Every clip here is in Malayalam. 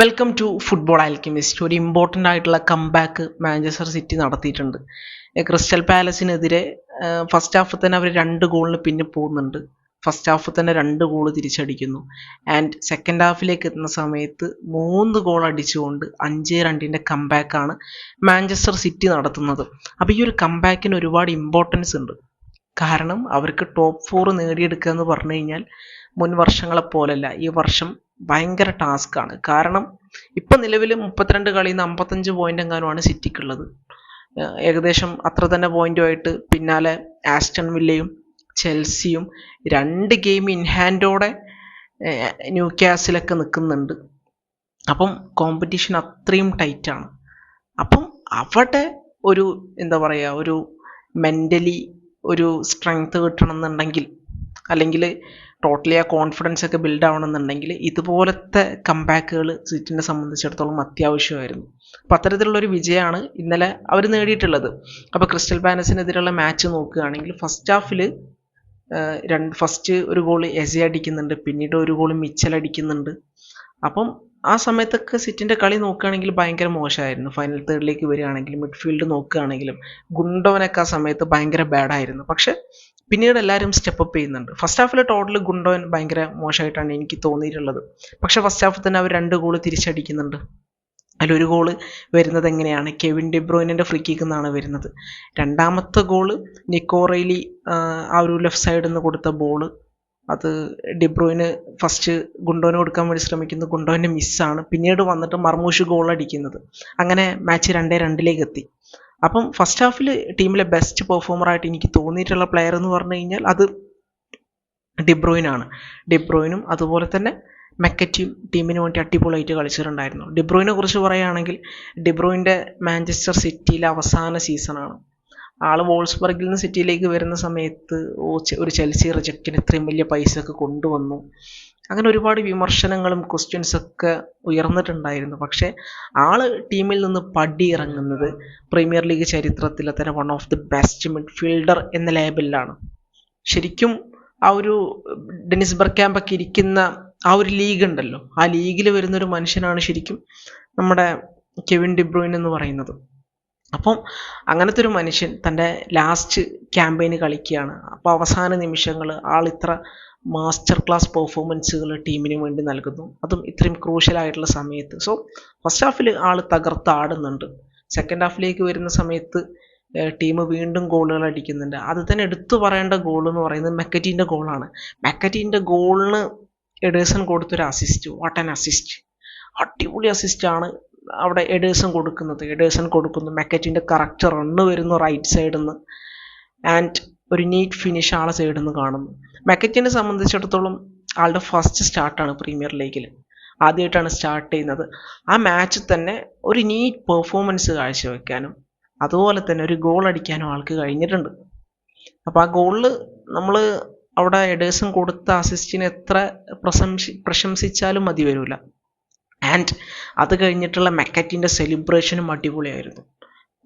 വെൽക്കം ടു ഫുട്ബോൾ ആൽക്കിമിസ്റ്റ് ഒരു ഇമ്പോർട്ടന്റ് ആയിട്ടുള്ള കംബാക്ക് മാഞ്ചസ്റ്റർ സിറ്റി നടത്തിയിട്ടുണ്ട്. ക്രിസ്റ്റൽ പാലസിനെതിരെ ഫസ്റ്റ് ഹാഫിൽ തന്നെ അവർ രണ്ട് ഗോളിന് പിന്നെ പോകുന്നുണ്ട്. ഫസ്റ്റ് ഹാഫിൽ തന്നെ രണ്ട് ഗോൾ തിരിച്ചടിക്കുന്നു. ആൻഡ് സെക്കൻഡ് ഹാഫിലേക്ക് എത്തുന്ന സമയത്ത് മൂന്ന് ഗോൾ അടിച്ചുകൊണ്ട് അഞ്ച് രണ്ടിന്റെ കംബാക്കാണ് മാഞ്ചസ്റ്റർ സിറ്റി നടത്തുന്നത്. അപ്പോൾ ഈ ഒരു കംബാക്കിന് ഒരുപാട് ഇമ്പോർട്ടൻസ് ഉണ്ട്. കാരണം അവർക്ക് ടോപ്പ് ഫോർ നേടിയെടുക്കുക എന്ന് പറഞ്ഞു കഴിഞ്ഞാൽ മുൻ വർഷങ്ങളെ പോലല്ല ഈ വർഷം ഭയങ്കര ടാസ്ക്കാണ് കാരണം ഇപ്പം നിലവിൽ മുപ്പത്തിരണ്ട് കളിയിൽ നിന്ന് അമ്പത്തഞ്ച് പോയിന്റ് എങ്ങാനുമാണ് സിറ്റിക്കുള്ളത്. ഏകദേശം അത്ര തന്നെ പോയിന്റുമായിട്ട് പിന്നാലെ ആസ്റ്റൺ വില്ലയും ചെൽസിയും രണ്ട് ഗെയിം ഇൻഹാൻഡോടെ ന്യൂ ക്യാസിലൊക്കെ നിൽക്കുന്നുണ്ട് അപ്പം കോമ്പറ്റീഷൻ അത്രയും ടൈറ്റാണ് അപ്പം അവിടെ ഒരു എന്താ പറയുക ഒരു മെന്റലി ഒരു സ്ട്രെങ്ത് കിട്ടണം എന്നുണ്ടെങ്കിൽ അല്ലെങ്കിൽ ടോട്ടലി ആ കോൺഫിഡൻസ് ഒക്കെ ബിൽഡ് ആവണമെന്നുണ്ടെങ്കിൽ ഇതുപോലത്തെ കമ്പാക്കുകൾ സിറ്റിനെ സംബന്ധിച്ചിടത്തോളം അത്യാവശ്യമായിരുന്നു. അപ്പോൾ അത്തരത്തിലുള്ളൊരു വിജയമാണ് ഇന്നലെ അവർ നേടിയിട്ടുള്ളത്. അപ്പോൾ ക്രിസ്റ്റൽ പാലസിനെതിരെയുള്ള മാച്ച് നോക്കുകയാണെങ്കിൽ ഫസ്റ്റ് ഹാഫിൽ രണ്ട് ഫസ്റ്റ് ഒരു ഗോൾ എസി അടിക്കുന്നുണ്ട് പിന്നീട് ഒരു ഗോൾ മിച്ചൽ അടിക്കുന്നുണ്ട്. അപ്പം ആ സമയത്തൊക്കെ സിറ്റിന്റെ കളി നോക്കുകയാണെങ്കിൽ ഭയങ്കര മോശമായിരുന്നു. ഫൈനൽ തേർഡിലേക്ക് വരികയാണെങ്കിലും മിഡ്ഫീൽഡ് നോക്കുകയാണെങ്കിലും ഗുണ്ടവനൊക്കെ ആ സമയത്ത് ഭയങ്കര ബാഡായിരുന്നു പക്ഷെ പിന്നീട് എല്ലാവരും സ്റ്റെപ്പ് അപ്പ് ചെയ്യുന്നുണ്ട്. ഫസ്റ്റ് ഹാഫിൽ ടോട്ടൽ ഗുണ്ടോൻ ഭയങ്കര മോശമായിട്ടാണ് എനിക്ക് തോന്നിയിട്ടുള്ളത്. പക്ഷെ ഫസ്റ്റ് ഹാഫിൽ തന്നെ അവർ രണ്ട് ഗോൾ തിരിച്ചടിക്കുന്നുണ്ട്. അതിലൊരു ഗോൾ വരുന്നത് എങ്ങനെയാണ്? കെവിൻ ഡിബ്രോയിനിന്റെ ഫ്രീ കിക്ക് നിന്നാണ് വരുന്നത്. രണ്ടാമത്തെ ഗോൾ നിക്കോറയിലി ആ ഒരു ലെഫ്റ്റ് സൈഡിൽ നിന്ന് കൊടുത്ത ബോൾ അത് ഡിബ്രോയിന് ഫസ്റ്റ് ഗുണ്ടോന് കൊടുക്കാൻ വേണ്ടി ശ്രമിക്കുന്നു. ഗുണ്ടോന്റെ മിസ്സാണ് പിന്നീട് വന്നിട്ട് മർമൂഷ് ഗോൾ അടിക്കുന്നത്. അങ്ങനെ മാച്ച് രണ്ടേ രണ്ടിലേക്ക് എത്തി. അപ്പം ഫസ്റ്റ് ഹാഫിൽ ടീമിലെ ബെസ്റ്റ് പെർഫോമറായിട്ട് എനിക്ക് തോന്നിയിട്ടുള്ള പ്ലെയർ എന്ന് പറഞ്ഞു കഴിഞ്ഞാൽ അത് ഡിബ്രോയിനാണ് ഡിബ്രോയിനും അതുപോലെ തന്നെ മെക്കറ്റിയും ടീമിന് വേണ്ടി അടിപൊളിയായിട്ട് കളിച്ചിട്ടുണ്ടായിരുന്നു. ഡിബ്രോയിനെ കുറിച്ച് പറയുകയാണെങ്കിൽ ഡിബ്രോയിന്റെ മാഞ്ചസ്റ്റർ സിറ്റിയിലെ അവസാന സീസണാണ് ആൾ വോൾസ്ബർഗിൽ നിന്ന് സിറ്റിയിലേക്ക് വരുന്ന സമയത്ത് ഒരു ചെൽസി റിജക്റ്റിന് ഇത്രയും വലിയ പൈസ ഒക്കെ കൊണ്ടുവന്നു. അങ്ങനെ ഒരുപാട് വിമർശനങ്ങളും ക്വസ്റ്റ്യൻസ് ഒക്കെ ഉയർന്നിട്ടുണ്ടായിരുന്നു. പക്ഷേ ആൾ ടീമിൽ നിന്ന് പടി ഇറങ്ങുന്നത് പ്രീമിയർ ലീഗ് ചരിത്രത്തിലെ തന്നെ one of the best midfielder എന്ന ലേബലിലാണ് ശരിക്കും ആ ഒരു ഡെനിസ് ബർക്യാമ്പൊക്കെ ഇരിക്കുന്ന ആ ഒരു ലീഗ് ഉണ്ടല്ലോ. ആ ലീഗിൽ വരുന്ന ഒരു മനുഷ്യനാണ് ശരിക്കും നമ്മുടെ കെവിൻ ഡിബ്രോയിൻ എന്ന് പറയുന്നത്. അപ്പം അങ്ങനത്തെ ഒരു മനുഷ്യൻ തന്റെ ലാസ്റ്റ് ക്യാമ്പയിന് കളിക്കുകയാണ്. അപ്പോൾ അവസാന നിമിഷങ്ങൾ ആൾ ഇത്ര മാസ്റ്റർ ക്ലാസ് പെർഫോമൻസുകൾ ടീമിന് വേണ്ടി നൽകുന്നു. അതും ഇത്രയും ക്രൂഷ്യലായിട്ടുള്ള സമയത്ത്. സോ ഫസ്റ്റ് ഹാഫിൽ ആൾ തകർത്ത് ആടുന്നുണ്ട്. സെക്കൻഡ് ഹാഫിലേക്ക് വരുന്ന സമയത്ത് ടീം വീണ്ടും ഗോളുകൾ അടിക്കുന്നുണ്ട്. അത് തന്നെ എടുത്തു പറയേണ്ട ഗോൾ എന്ന് പറയുന്നത് മെക്കറ്റീന്റെ ഗോളാണ് മെക്കറ്റീന്റെ ഗോളിന് എഡേഴ്സൺ കൊടുത്തൊരു അസിസ്റ്റ് വാട്ട് ആൻ അസിസ്റ്റ് അടിപൊളി അസിസ്റ്റാണ് അവിടെ എഡേഴ്സൺ കൊടുക്കുന്നത്. എഡേഴ്സൺ കൊടുക്കുന്നു. മെക്കറ്റിന്റെ കറക്റ്റ് റണ്ണ് വരുന്നു റൈറ്റ് സൈഡിൽ നിന്ന് ആൻഡ് ഒരു നീറ്റ് ഫിനിഷ് ആളെ സൈഡിൽ നിന്ന് കാണുന്നു. മെക്കറ്റിനെ സംബന്ധിച്ചിടത്തോളം ആളുടെ ഫസ്റ്റ് സ്റ്റാർട്ടാണ് പ്രീമിയർ ലീഗിൽ ആദ്യമായിട്ടാണ് സ്റ്റാർട്ട് ചെയ്യുന്നത്. ആ മാച്ചിൽ തന്നെ ഒരു നീറ്റ് പെർഫോമൻസ് കാഴ്ചവെക്കാനും അതുപോലെ തന്നെ ഒരു ഗോൾ അടിക്കാനും ആൾക്ക് കഴിഞ്ഞിട്ടുണ്ട്. അപ്പോൾ ആ ഗോളിൽ നമ്മൾ അവിടെ എഡേഴ്സൺ കൊടുത്ത അസിസ്റ്റിനെ എത്ര പ്രശംസി പ്രശംസിച്ചാലും മതി വരില്ല ആൻഡ് അത് കഴിഞ്ഞിട്ടുള്ള മെക്കറ്റിന്റെ സെലിബ്രേഷനും അടിപൊളിയായിരുന്നു.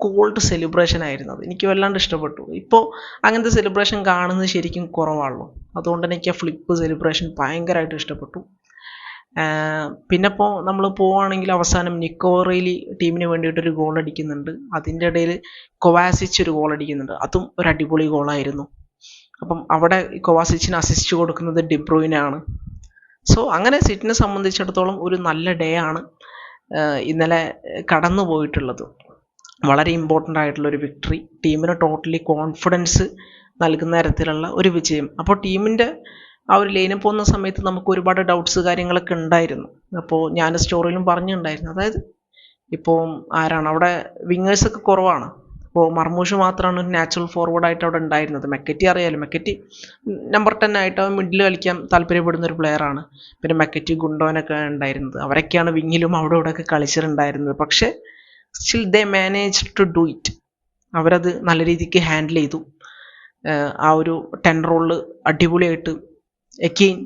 കോൾഡ് സെലിബ്രേഷൻ ആയിരുന്നു അത്. എനിക്ക് വല്ലാണ്ട് ഇഷ്ടപ്പെട്ടു. ഇപ്പോൾ അങ്ങനത്തെ സെലിബ്രേഷൻ കാണുന്നത് ശരിക്കും കുറവാണല്ലോ. അതുകൊണ്ട് എനിക്ക് ആ ഫ്ലിപ്പ് സെലിബ്രേഷൻ ഭയങ്കരമായിട്ട് ഇഷ്ടപ്പെട്ടു. പിന്നെ ഇപ്പോൾ നമ്മൾ പോവുകയാണെങ്കിൽ അവസാനം നിക്കോറയിലി ടീമിന് വേണ്ടിയിട്ടൊരു ഗോൾ അടിക്കുന്നുണ്ട്. അതിന്റെ ഇടയിൽ കൊവാസിച്ച് ഒരു ഗോൾ അടിക്കുന്നുണ്ട്. അതും ഒരു അടിപൊളി ഗോളായിരുന്നു അപ്പം അവിടെ കൊവാസിച്ചിന് അസിസ്റ്റ് കൊടുക്കുന്നത് ഡിബ്രോയിനാണ്. സോ അങ്ങനെ സിറ്റിനെ സംബന്ധിച്ചിടത്തോളം ഒരു നല്ല ഡേ ആണ് ഇന്നലെ കടന്നു പോയിട്ടുള്ളത്. വളരെ ഇമ്പോർട്ടന്റ് ആയിട്ടുള്ള ഒരു വിക്ടറി ടീമിന് ടോട്ടലി കോൺഫിഡൻസ് നൽകുന്ന തരത്തിലുള്ള ഒരു വിജയം. അപ്പോൾ ടീമിന്റെ ആ ഒരു ലൈനിൽ പോകുന്ന സമയത്ത് നമുക്ക് ഒരുപാട് ഡൗട്ട്സ് കാര്യങ്ങളൊക്കെ ഉണ്ടായിരുന്നു. അപ്പോൾ ഞാൻ സ്റ്റോറിയിലും പറഞ്ഞിട്ടുണ്ടായിരുന്നു. അതായത് ഇപ്പോൾ ആരാണ്? അവിടെ വിങ്ങേഴ്സൊക്കെ കുറവാണ്. അപ്പോൾ മർമൂഷ് മാത്രമാണ് നാച്ചുറൽ ഫോർവേഡായിട്ട് അവിടെ ഉണ്ടായിരുന്നത്. മെക്കറ്റി അറിയാലോ? മെക്കറ്റി നമ്പർ ടെൻ ആയിട്ട് മിഡിൽ കളിക്കാൻ താല്പര്യപ്പെടുന്ന ഒരു പ്ലെയറാണ് പിന്നെ മെക്കറ്റി ഗുണ്ടോനൊക്കെ ഉണ്ടായിരുന്നത്. അവരൊക്കെയാണ് വിങ്ങിലും അവിടെ ഇവിടെ ഒക്കെ കളിച്ചിട്ടുണ്ടായിരുന്നത്. പക്ഷേ still they manage to do it അവരത് നല്ല രീതിക്ക് ഹാൻഡിൽ ചെയ്തു. ആ ഒരു ടെൻ റോളിൽ അടിപൊളിയായിട്ട് എക്കെയിൻ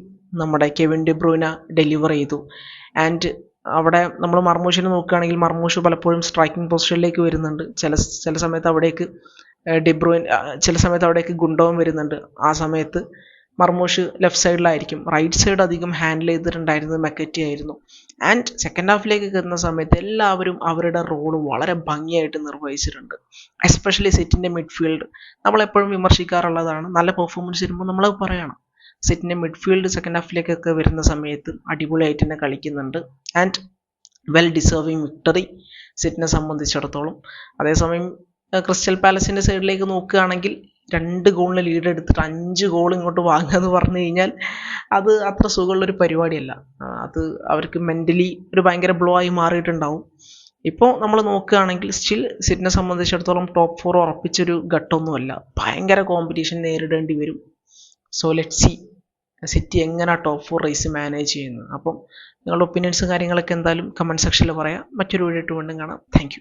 നമ്മുടെ കെവിൻ ഡിബ്രൂന ഡെലിവർ ചെയ്തു. ആൻഡ് അവിടെ നമ്മൾ മർമൂഷിനെ നോക്കുകയാണെങ്കിൽ മർമൂഷ് പലപ്പോഴും സ്ട്രൈക്കിംഗ് പൊസിഷനിലേക്ക് വരുന്നുണ്ട്. ചില ചില സമയത്ത് അവിടേക്ക് ഡിബ്രോയിൻ ചില സമയത്ത് അവിടേക്ക് ഗുണ്ടോവും വരുന്നുണ്ട്. ആ സമയത്ത് മർമൂഷ് ലെഫ്റ്റ് സൈഡിലായിരിക്കും റൈറ്റ് സൈഡ് അധികം ഹാൻഡിൽ ചെയ്തിട്ടുണ്ടായിരുന്നത് മെക്കറ്റി ആയിരുന്നു. ആൻഡ് സെക്കൻഡ് ഹാഫിലേക്ക് കയറുന്ന സമയത്ത് എല്ലാവരും അവരുടെ റോൾ വളരെ ഭംഗിയായിട്ട് നിർവഹിച്ചിട്ടുണ്ട്. എസ്പെഷ്യലി സെറ്റിന്റെ മിഡ്ഫീൽഡ് നമ്മളെപ്പോഴും വിമർശിക്കാറുള്ളതാണ്. നല്ല പെർഫോമൻസ് വരുമ്പോൾ നമ്മൾ പറയണം. സിറ്റിന്റെ മിഡ്ഫീൽഡ് സെക്കൻഡ് ഹാഫിലേക്കൊക്കെ വരുന്ന സമയത്ത് അടിപൊളിയായിട്ട് തന്നെ കളിക്കുന്നുണ്ട്. ആൻഡ് വെൽ ഡിസേർവിങ് വിക്ടറി സെറ്റിനെ സംബന്ധിച്ചിടത്തോളം. അതേസമയം ക്രിസ്റ്റൽ പാലസിന്റെ സൈഡിലേക്ക് നോക്കുകയാണെങ്കിൽ രണ്ട് ഗോളിന് ലീഡ് എടുത്തിട്ട് അഞ്ച് ഗോൾ ഇങ്ങോട്ട് വാങ്ങുക എന്ന് പറഞ്ഞു കഴിഞ്ഞാൽ അത് അത്ര സുഖമുള്ളൊരു പരിപാടിയല്ല. അത് അവർക്ക് മെന്റലി ഒരു ഭയങ്കര ബ്ലോ ആയി മാറിയിട്ടുണ്ടാവും. ഇപ്പോൾ നമ്മൾ നോക്കുകയാണെങ്കിൽ സ്റ്റിൽ സിറ്റിനെ സംബന്ധിച്ചിടത്തോളം ടോപ്പ് ഫോർ ഉറപ്പിച്ചൊരു ഘട്ടമൊന്നുമല്ല. ഭയങ്കര കോമ്പറ്റീഷൻ നേരിടേണ്ടി വരും. സോ ലെറ്റ് സി സിറ്റി എങ്ങനെ ടോപ്പ് ഫോർ റേസ് മാനേജ് ചെയ്യുന്നത്? അപ്പം നിങ്ങളുടെ ഒപ്പീനിയൻസ് കാര്യങ്ങളൊക്കെ എന്തായാലും കമന്റ് സെക്ഷനിൽ പറയാം. മറ്റൊരു വീഡിയോ ഇട്ട് വീണ്ടും കാണാം. താങ്ക്